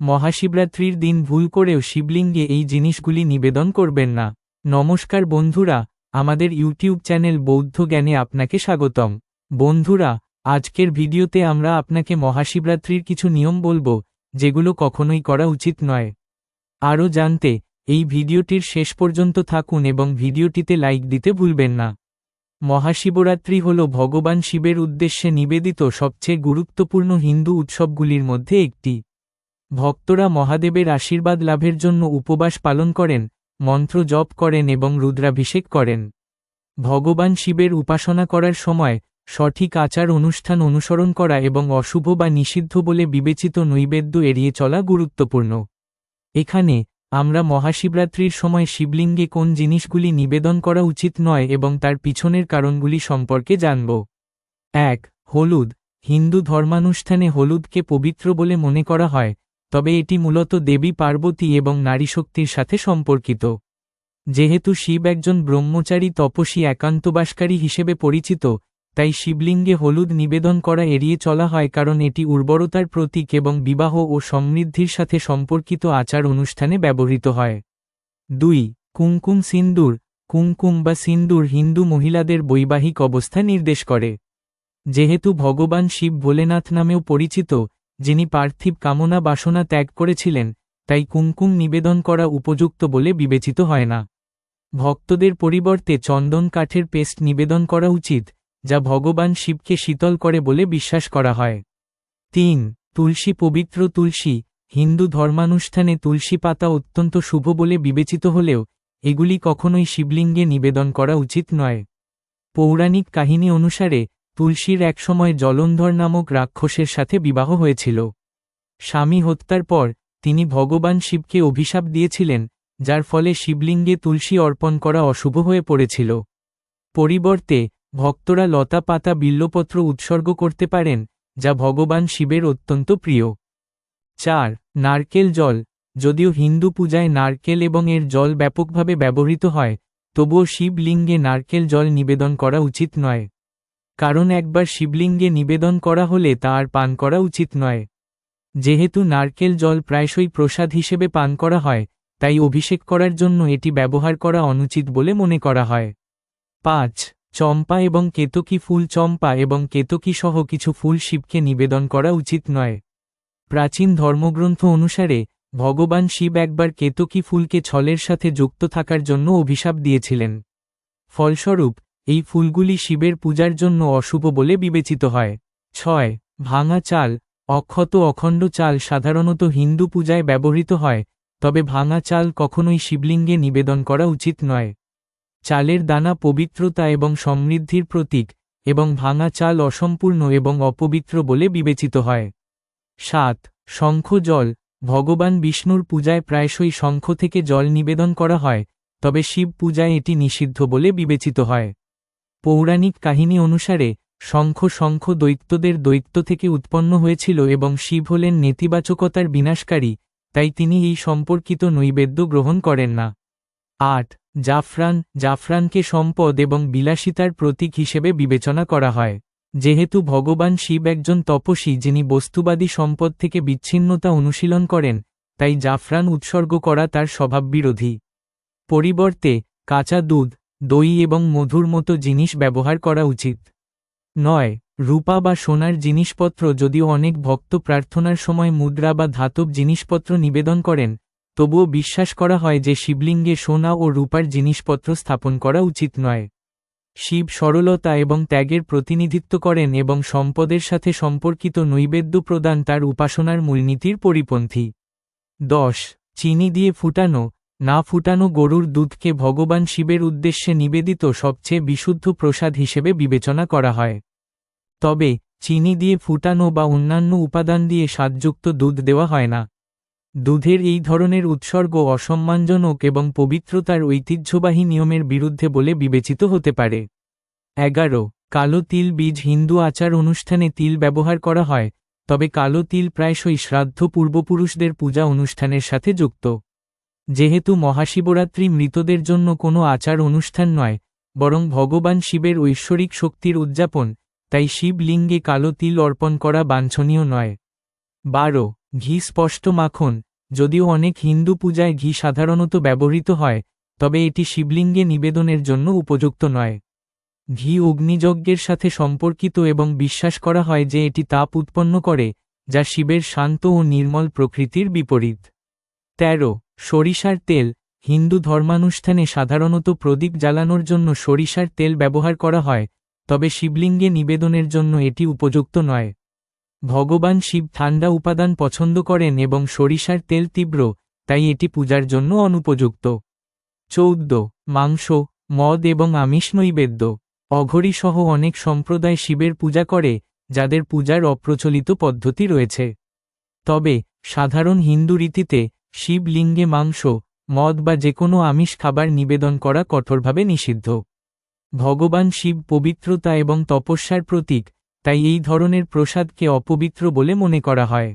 মহাশিবরাত্রির দিন ভুল করেও শিবলিঙ্গে এই জিনিসগুলি নিবেদন করবেন না। নমস্কার বন্ধুরা, আমাদের ইউটিউব চ্যানেল বৌদ্ধ জ্ঞানে আপনাকে স্বাগতম। বন্ধুরা, আজকের ভিডিওতে আমরা আপনাকে মহাশিবরাত্রির কিছু নিয়ম বলব, যেগুলো কখনোই করা উচিত নয়। আরও জানতে, এই ভিডিওটির শেষ পর্যন্ত থাকুন এবং ভিডিওটিতে লাইক দিতে ভুলবেন না। মহাশিবরাত্রি হল ভগবান শিবের উদ্দেশ্যে নিবেদিত সবচেয়ে গুরুত্বপূর্ণ হিন্দু উৎসবগুলির মধ্যে একটি। ভক্তরা মহাদেবের আশীর্বাদ লাভের জন্য উপবাস পালন করেন, মন্ত্র জপ করেন এবং রুদ্রাভিষেক করেন। ভগবান শিবের উপাসনা করার সময় সঠিক আচার অনুষ্ঠান অনুসরণ করা এবং অশুভ বা নিষিদ্ধ বলে বিবেচিত নৈবেদ্য এড়িয়ে চলা গুরুত্বপূর্ণ। এখানে আমরা মহাশিবরাত্রির সময় শিবলিঙ্গে কোন জিনিসগুলি নিবেদন করা উচিত নয় এবং তার পিছনের কারণগুলি সম্পর্কে জানব। এক, হলুদ, হিন্দু ধর্মানুষ্ঠানে হলুদকে পবিত্র বলে মনে করা হয় তবে এটি মূলত দেবী পার্বতী এবং নারীশক্তির সাথে সম্পর্কিত। যেহেতু শিব একজন ব্রহ্মচারী তপসী একান্তবাসকারী হিসেবে পরিচিত, তাই শিবলিঙ্গে হলুদ নিবেদন করা এড়িয়ে চলা হয় কারণ এটি উর্বরতার প্রতীক এবং বিবাহ ও সমৃদ্ধির সাথে সম্পর্কিত আচার অনুষ্ঠানে ব্যবহৃত হয়। দুই, কুমকুম সিন্দুর। কুমকুম বা সিন্দুর হিন্দু মহিলাদের বৈবাহিক অবস্থা নির্দেশ করে। যেহেতু ভগবান শিব ভোলেনাথ নামেও পরিচিত যিনি পার্থিব কামনা বাসনা ত্যাগ করেছিলেন, তাই কুমকুম নিবেদন করা উপযুক্ত বলে বিবেচিত হয় না। ভক্তদের পরিবর্তে চন্দন কাঠের পেস্ট নিবেদন করা উচিত, যা ভগবান শিবকে শীতল করে বলে বিশ্বাস করা হয়। তিন, তুলসী পবিত্র তুলসী, হিন্দু ধর্মানুষ্ঠানে তুলসী পাতা অত্যন্ত শুভ বলে বিবেচিত হলেও, এগুলি কখনোই শিবলিঙ্গে নিবেদন করা উচিত নয়। পৌরাণিক কাহিনী অনুসারে তুলসীর একসময় জলন্ধর নামক রাক্ষসের সাথে বিবাহ হয়েছিল। স্বামী হত্যার পর তিনি ভগবান শিবকে অভিশাপ দিয়েছিলেন, যার ফলে শিবলিঙ্গে তুলসী অর্পণ করা অশুভ হয়ে পড়েছিল। পরিবর্তে ভক্তরা লতা পাতা বিল্লপত্র উৎসর্গ করতে পারেন, যা ভগবান শিবের অত্যন্ত প্রিয়। চার, নারকেল জল। যদিও হিন্দু পূজায় নারকেল এবং এর জল ব্যাপকভাবে ব্যবহৃত হয়, তবুও শিবলিঙ্গে নারকেল জল নিবেদন করা উচিত নয়। কারণ একবার শিবলিঙ্গে নিবেদন করা হলে তা আর পান করা উচিত নয়। যেহেতু নারকেল জল প্রায়শই প্রসাদ হিসেবে পান করা হয়, তাই অভিষেক করার জন্য এটি ব্যবহার করা অনুচিত বলে মনে করা হয়। পাঁচ, চম্পা এবং কেতকী ফুল চম্পা এবং কেতকী সহ কিছু ফুল শিবকে নিবেদন করা উচিত নয়। প্রাচীন ধর্মগ্রন্থ অনুসারে, ভগবান শিব একবার কেতকী ফুলকে ছলের সাথে যুক্ত থাকার জন্য অভিশাপ দিয়েছিলেন। ফলস্বরূপ এই ফুলগুলি শিবের পূজার জন্য অশুভ বলে বিবেচিত হয়। ছয়, ভাঙা চাল, অক্ষত অখণ্ড চাল সাধারণত হিন্দু পূজায় ব্যবহৃত হয়, তবে ভাঙা চাল কখনোই শিবলিঙ্গে নিবেদন করা উচিত নয়। চালের দানা পবিত্রতা এবং সমৃদ্ধির প্রতীক, এবং ভাঙা চাল অসম্পূর্ণ এবং অপবিত্র বলে বিবেচিত হয়। সাত, শঙ্খ জল, ভগবান বিষ্ণুর পূজায় প্রায়শই শঙ্খ থেকে জল নিবেদন করা হয়, তবে শিব পূজায় এটি নিষিদ্ধ বলে বিবেচিত হয়। পৌরাণিক কাহিনী অনুসারে, শঙ্খ শঙ্খ দৈত্যদের দৈত্য থেকে উৎপন্ন হয়েছিল এবং শিব হলেন নেতিবাচকতার বিনাশকারী, তাই তিনি এই সম্পর্কিত নৈবেদ্য গ্রহণ করেন না। আট, জাফরান, জাফরানকে সম্পদ এবং বিলাসিতার প্রতীক হিসেবে বিবেচনা করা হয়। যেহেতু ভগবান শিব একজন তপসী যিনি বস্তুবাদী সম্পদ থেকে বিচ্ছিন্নতা অনুশীলন করেন, তাই জাফরান উৎসর্গ করা তার স্বভাববিরোধী। পরিবর্তে, কাঁচা দুধ দই এবং মধুর মতো জিনিস ব্যবহার করা উচিত। নয়, রূপা বা সোনার জিনিসপত্র যদিও অনেক ভক্ত প্রার্থনার সময় মুদ্রা বা ধাতব জিনিসপত্র নিবেদন করেন, তবুও বিশ্বাস করা হয় যে শিবলিঙ্গে সোনা ও রূপার জিনিসপত্র স্থাপন করা উচিত নয়। শিব সরলতা এবং ত্যাগের প্রতিনিধিত্ব করেন এবং সম্পদের সাথে সম্পর্কিত নৈবেদ্য প্রদান তার উপাসনার মূলনীতির পরিপন্থী। দশ, চিনি দিয়ে ফুটানো না ফুটানো গরুর দুধকে ভগবান শিবের উদ্দেশ্যে নিবেদিত সবচেয়ে বিশুদ্ধ প্রসাদ হিসেবে বিবেচনা করা হয়। তবে, চিনি দিয়ে ফুটানো বা অন্যান্য উপাদান দিয়ে স্বাদযুক্ত দুধ দেওয়া হয় না। দুধের এই ধরনের উৎসর্গ অসম্মানজনক এবং পবিত্রতার ঐতিহ্যবাহী নিয়মের বিরুদ্ধে বলে বিবেচিত হতে পারে। এগারো, কালো তিল বীজ হিন্দু আচার অনুষ্ঠানে তিল ব্যবহার করা হয়, তবে কালো তিল প্রায়শই শ্রাদ্ধ পূর্বপুরুষদের পূজা অনুষ্ঠানের সাথে যুক্ত। যেহেতু মহাশিবরাত্রি মৃতদের জন্য কোনো আচার অনুষ্ঠান নয়, বরং ভগবান শিবের ঐশ্বরিক শক্তির উদযাপন, তাই শিবলিঙ্গে কালো তিল অর্পণ করা বাঞ্ছনীয় নয়। বারো, ঘি স্পষ্ট মাখন, যদিও অনেক হিন্দু পূজায় ঘি সাধারণত ব্যবহৃত হয়, তবে এটি শিবলিঙ্গে নিবেদনের জন্য উপযুক্ত নয়। ঘি অগ্নিযজ্ঞের সাথে সম্পর্কিত এবং বিশ্বাস করা হয় যে এটি তাপ উৎপন্ন করে, যা শিবের শান্ত ও নির্মল প্রকৃতির বিপরীত। তেরো, সরিষার তেল, হিন্দু ধর্মানুষ্ঠানে সাধারণত প্রদীপ জ্বালানোর জন্য সরিষার তেল ব্যবহার করা হয়, তবে শিবলিঙ্গে নিবেদনের জন্য এটি উপযুক্ত নয়। ভগবান শিব ঠান্ডা উপাদান পছন্দ করেন এবং সরিষার তেল তীব্র, তাই এটি পূজার জন্য অনুপযুক্ত। চৌদ্দ, মাংস, মদ এবং আমিষ নৈবেদ্য। অঘরী সহ অনেক সম্প্রদায় শিবের পূজা করে, যাদের পূজার অপ্রচলিত পদ্ধতি রয়েছে। তবে, সাধারণ হিন্দু রীতিতে শিব লিঙ্গে মাংস, মদ বা যে কোনো আমিষ খাবার নিবেদন করা কঠোরভাবে নিষিদ্ধ। ভগবান শিব পবিত্রতা এবং তপস্যার প্রতীক, তাই এই ধরনের প্রসাদকে অপবিত্র বলে মনে করা হয়।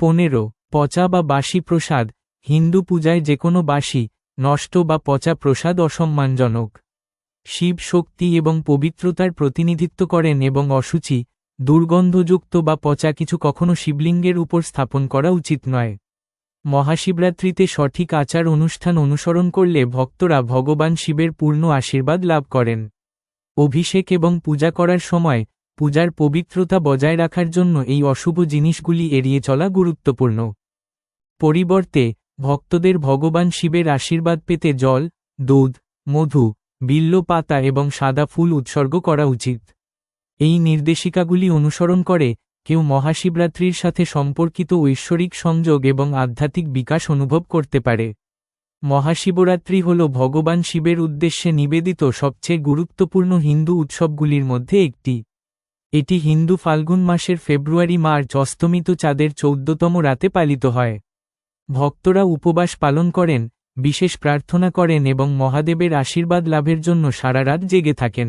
পনেরো, পচা বা বাসি প্রসাদ, হিন্দু পূজায় যে কোনো বাসি, নষ্ট বা পচা প্রসাদ অসম্মানজনক। শিব শক্তি এবং পবিত্রতার প্রতিনিধিত্ব করেন এবং অসুচি দুর্গন্ধযুক্ত বা পচা কিছু কখনো শিবলিঙ্গের উপর স্থাপন করা উচিত নয়। মহাশিবরাত্রিতে সঠিক আচার অনুষ্ঠান অনুসরণ করলে ভক্তরা ভগবান শিবের পূর্ণ আশীর্বাদ লাভ করেন। অভিষেক এবং পূজা করার সময় পূজার পবিত্রতা বজায় রাখার জন্য এই অশুভ জিনিসগুলি এড়িয়ে চলা গুরুত্বপূর্ণ। পরিবর্তে, ভক্তদের ভগবান শিবের আশীর্বাদ পেতে জল, দুধ, মধু, বিল্ল পাতা এবং সাদা ফুল উৎসর্গ করা উচিত। এই নির্দেশিকাগুলি অনুসরণ করে কেউ মহাশিবরাত্রির সাথে সম্পর্কিত ঐশ্বরিক সংযোগ এবং আধ্যাত্মিক বিকাশ অনুভব করতে পারে। মহাশিবরাত্রি হল ভগবান শিবের উদ্দেশ্যে নিবেদিত সবচেয়ে গুরুত্বপূর্ণ হিন্দু উৎসবগুলির মধ্যে একটি। এটি হিন্দু ফাল্গুন মাসের ফেব্রুয়ারি মার্চ অস্তমিত চাঁদের চৌদ্দতম রাতে পালিত হয়। ভক্তরা উপবাস পালন করেন, বিশেষ প্রার্থনা করেন এবং মহাদেবের আশীর্বাদ লাভের জন্য সারা রাত জেগে থাকেন।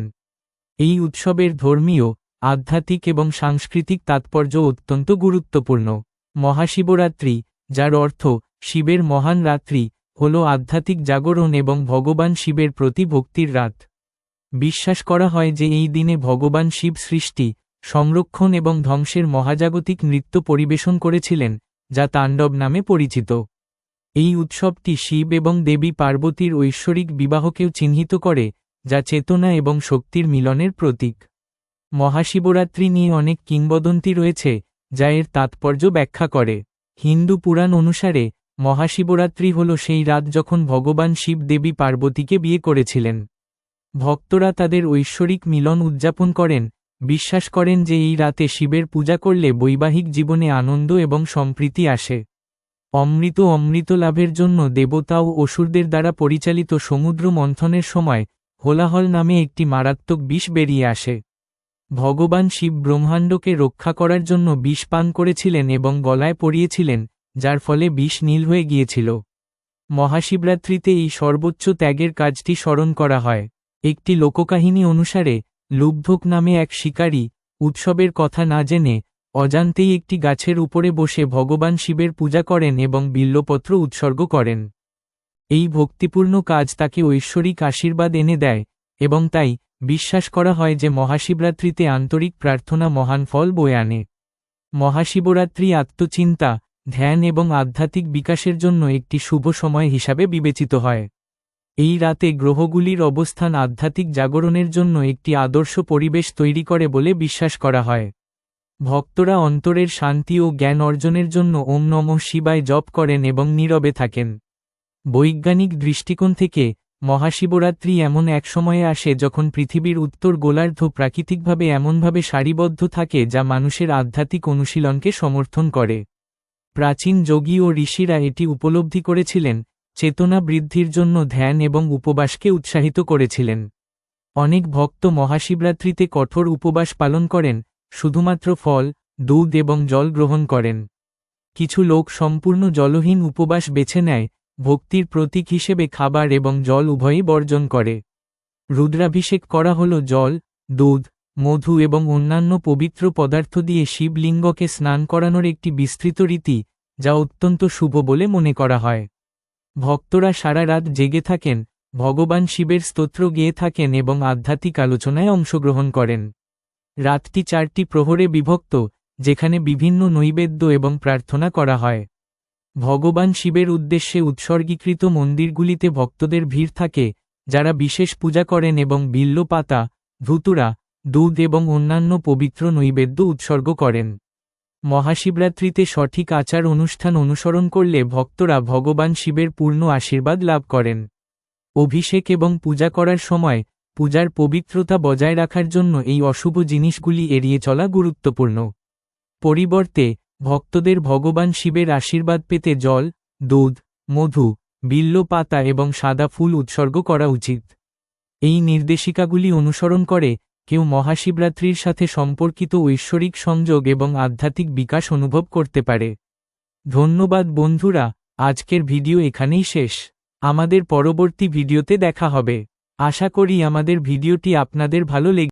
এই উৎসবের ধর্মীয় আধ্যাত্মিক এবং সাংস্কৃতিক তাৎপর্য অত্যন্ত গুরুত্বপূর্ণ। মহাশিবরাত্রি, যার অর্থ শিবের মহান রাত্রি, হল আধ্যাত্মিক জাগরণ এবং ভগবান শিবের প্রতি ভক্তির রাত। বিশ্বাস করা হয় যে এই দিনে ভগবান শিব সৃষ্টি, সংরক্ষণ এবং ধ্বংসের মহাজাগতিক নৃত্য পরিবেশন করেছিলেন, যা তাণ্ডব নামে পরিচিত। এই উৎসবটি শিব এবং দেবী পার্বতীর ঐশ্বরিক বিবাহকেও চিহ্নিত করে, যা চেতনা এবং শক্তির মিলনের প্রতীক। মহাশিবরাত্রি নিয়ে অনেক কিংবদন্তি রয়েছে, যা এর তাৎপর্য ব্যাখ্যা করে। হিন্দু পুরাণ অনুসারে, মহাশিবরাত্রি হল সেই রাত যখন ভগবান শিব দেবী পার্বতীকে বিয়ে করেছিলেন। ভক্তরা তাদের ঐশ্বরিক মিলন উদযাপন করেন, বিশ্বাস করেন যে এই রাতে শিবের পূজা করলে বৈবাহিক জীবনে আনন্দ এবং সম্প্রীতি আসে। অমৃত অমৃত লাভের জন্য দেবতা ও অসুরদের দ্বারা পরিচালিত সমুদ্র মন্থনের সময়, হোলাহল নামে একটি মারাত্মক বিষ বেরিয়ে আসে। ভগবান শিব ব্রহ্মাণ্ডকে রক্ষা করার জন্য বিষ পান করেছিলেন এবং গলায় পরিয়েছিলেন, যার ফলে বিষ নীল হয়ে গিয়েছিল। মহাশিবরাত্রিতে এই সর্বোচ্চ ত্যাগের কাজটি স্মরণ করা হয়। একটি লোককাহিনী অনুসারে, লুব্ধক নামে এক শিকারী, উৎসবের কথা না জেনে, অজান্তেই একটি গাছের উপরে বসে ভগবান শিবের পূজা করেন এবং বিল্লপত্র উৎসর্গ করেন। এই ভক্তিপূর্ণ কাজ তাকে ঐশ্বরিক আশীর্বাদ এনে দেয়, এবং তাই বিশ্বাস করা হয় যে মহাশিবরাত্রিতে আন্তরিক প্রার্থনা মহান ফল বয়ে আনে। মহাশিবরাত্রি আত্মচিন্তা, ধ্যান এবং আধ্যাত্মিক বিকাশের জন্য একটি শুভ সময় হিসাবে বিবেচিত হয়। এই রাতে গ্রহগুলির অবস্থান আধ্যাত্মিক জাগরণের জন্য একটি আদর্শ পরিবেশ তৈরি করে বলে বিশ্বাস করা হয়। ভক্তরা অন্তরের শান্তি ও জ্ঞান অর্জনের জন্য ওম নম শিবায় জপ করেন এবং নীরবে থাকেন। বৈজ্ঞানিক দৃষ্টিকোণ থেকে মহাশিবরাত্রি এমন এক সময়ে আসে যখন পৃথিবীর উত্তর গোলার্ধ প্রাকৃতিকভাবে এমনভাবে সারিবদ্ধ থাকে যা মানুষের আধ্যাত্মিক অনুশীলনকে সমর্থন করে। প্রাচীন যোগী ও ঋষিরা এটি উপলব্ধি করেছিলেন, চেতনা বৃদ্ধির জন্য ধ্যান এবং উপবাসকে উৎসাহিত করেছিলেন। অনেক ভক্ত মহাশিবরাত্রিতে কঠোর উপবাস পালন করেন, শুধুমাত্র ফল, দুধ এবং জল গ্রহণ করেন। কিছু লোক সম্পূর্ণ জলহীন উপবাস বেছে নেয় ভক্তির প্রতীক হিসেবে খাবার এবং জল উভয়ই বর্জন করে। রুদ্রাভিষেক করা হল জল, দুধ, মধু এবং অন্যান্য পবিত্র পদার্থ দিয়ে শিবলিঙ্গকে স্নান করানোর একটি বিস্তৃত রীতি, যা অত্যন্ত শুভ বলে মনে করা হয়। ভক্তরা সারা রাত জেগে থাকেন, ভগবান শিবের স্তোত্র গেয়ে থাকেন এবং আধ্যাত্মিক আলোচনায় অংশগ্রহণ করেন। রাতটি চারটি প্রহরে বিভক্ত, যেখানে বিভিন্ন নৈবেদ্য এবং প্রার্থনা করা হয়। ভগবান শিবের উদ্দেশ্যে উৎসর্গীকৃত মন্দিরগুলিতে ভক্তদের ভিড় থাকে, যারা বিশেষ পূজা করেন এবং বিল্ল পাতা ধুতুরা, দুধ এবং অন্যান্য পবিত্র নৈবেদ্য উৎসর্গ করেন। মহাশিবরাত্রিতে সঠিক আচার অনুষ্ঠান অনুসরণ করলে ভক্তরা ভগবান শিবের পূর্ণ আশীর্বাদ লাভ করেন। অভিষেক এবং পূজা করার সময় পূজার পবিত্রতা বজায় রাখার জন্য এই অশুভ জিনিসগুলি এড়িয়ে চলা গুরুত্বপূর্ণ। পরিবর্তে ভক্তদের ভগবান শিবের আশীর্বাদ পেতে জল, দুধ, মধু, বিল্ল পাতা এবং সাদা ফুল উৎসর্গ করা উচিত। এই নির্দেশিকাগুলি অনুসরণ করে কেউ মহাশিবরাত্রির সাথে সম্পর্কিত ঐশ্বরিক সংযোগ এবং আধ্যাত্মিক বিকাশ অনুভব করতে পারে। ধন্যবাদ বন্ধুরা, আজকের ভিডিও এখানেই শেষ। আমাদের পরবর্তী ভিডিওতে দেখা হবে। আশা করি আমাদের ভিডিওটি আপনাদের ভালো লেগে